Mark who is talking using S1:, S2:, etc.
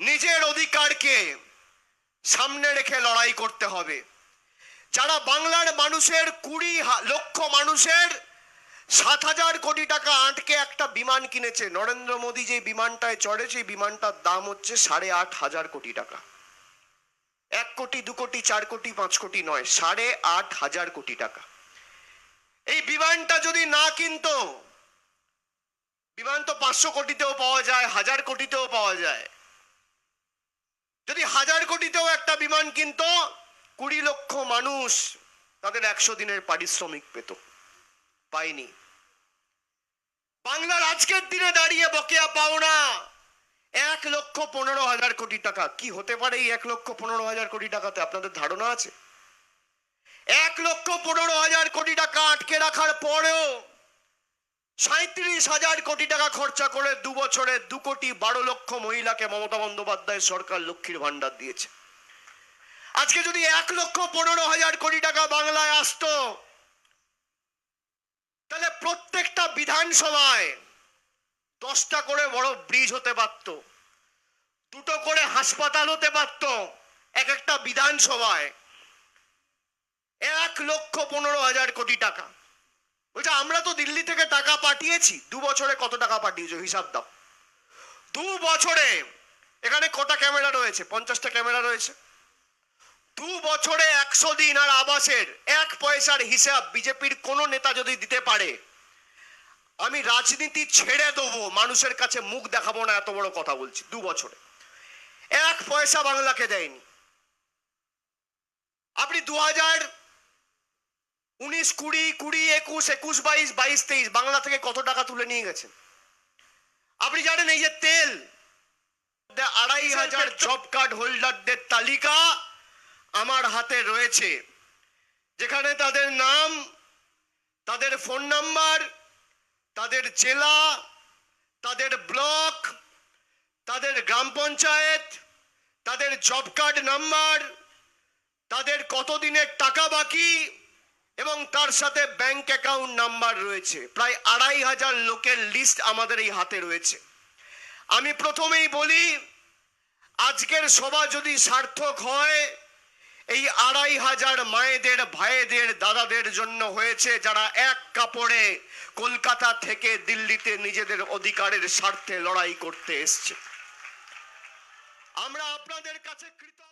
S1: নিজের অধিকারকে সামনে রেখে লড়াই করতে হবে। যারা বাংলার মানুষের কুড়ি লক্ষ মানুষের সাত হাজার কোটি টাকা আটকে একটা বিমান কিনেছে, নরেন্দ্র মোদী যে বিমানটায় চড়ে, সেই বিমানটার দাম হচ্ছে সাড়ে আট হাজার কোটি টাকা। এক কোটি, দু কোটি, চার কোটি, পাঁচ কোটি নয়, সাড়ে আট হাজার কোটি টাকা। এই বিমানটা যদি না কিনতো, বিমান তো পাঁচশো কোটিতেও পাওয়া যায়, হাজার কোটিতেও পাওয়া যায়। হাজার কোটিতেও একটা বিমান কিনতো, কুড়ি লক্ষ মানুষ তাদের একশো দিনের পারিশ্রমিক পেত। পায়নি। বাংলার আজকের দিনে দাঁড়িয়ে বকেয়া পাওনা এক লক্ষ পনেরো হাজার কোটি টাকা। কি হতে পারে এই এক লক্ষ পনেরো হাজার কোটি টাকাতে? আপনাদের ধারণা আছে? এক লক্ষ পনেরো হাজার কোটি টাকা আটকে রাখার পরেও সাঁত্রিশ হাজার কোটি টাকা খরচা করে দু বছরে দু কোটি বারো লক্ষ মহিলাকে মমতা বন্দ্যোপাধ্যায় সরকার লক্ষ্মীর ভান্ডার দিয়েছে। আজকে যদি এক লক্ষ পনেরো হাজার কোটি টাকা বাংলায় আসতো, তাহলে প্রত্যেকটা বিধানসভায় দশটা করে বড় ব্রিজ হতে পারত, দুটো করে হাসপাতাল হতে পারত, এক একটা বিধানসভায় এক লক্ষ পনেরো হাজার কোটি টাকা। দিল্লি থেকে টাকা পাঠিয়েছি। দু বছরে কত টাকা পাঠিয়েছো হিসাব দাও। দু বছরে, এখানে কটা ক্যামেরা রয়েছে? পঞ্চাশটা ক্যামেরা রয়েছে। দু বছরে একশো দিন আর আবাসের এক পয়সার হিসাব বিজেপির কোনো নেতা যদি দিতে পারে, আমি রাজনীতি ছেড়ে দেবো। মানুষের কাছে মুখ দেখাবো না, এত বড় কথা বলছি, দু বছরে। এক পয়সা বাংলাকে দেয়নি। আপনি দু হাজার উনিশ, কুড়ি কুড়ি, একুশ একুশ, বাইশ বাইশ, তেইশ, বাংলা থেকে কত টাকা তুলে নিয়ে গেছেন আপনি জানেন এই যে তেল আড়াই হাজার জব কার্ড হোল্ডারদের তালিকা আমার হাতে রয়েছে, যেখানে তাদের নাম, তাদের ফোন নাম্বার, তাদের জেলা, তাদের ব্লক, তাদের গ্রাম পঞ্চায়েত, তাদের জব কার্ড নাম্বার, তাদের কতদিনের টাকা বাকি তার সাথে ব্যাংক অ্যাকাউন্ট নাম্বার রয়েছে। প্রায় আড়াই হাজার লোকের লিস্ট আমাদের এই হাতে রয়েছে। আমি প্রথমেই বলি, আজকের সভা যদি সার্থক হয়, এই আড়াই হাজার মায়েদের, ভাইদের, দাদাদের জন্য হয়েছে যারা এক কাপড়ে কলকাতা থেকে দিল্লিতে নিজেদের অধিকারের স্বার্থে লড়াই করতে এসছে। আমরা আপনাদের কাছে কৃতজ্ঞ।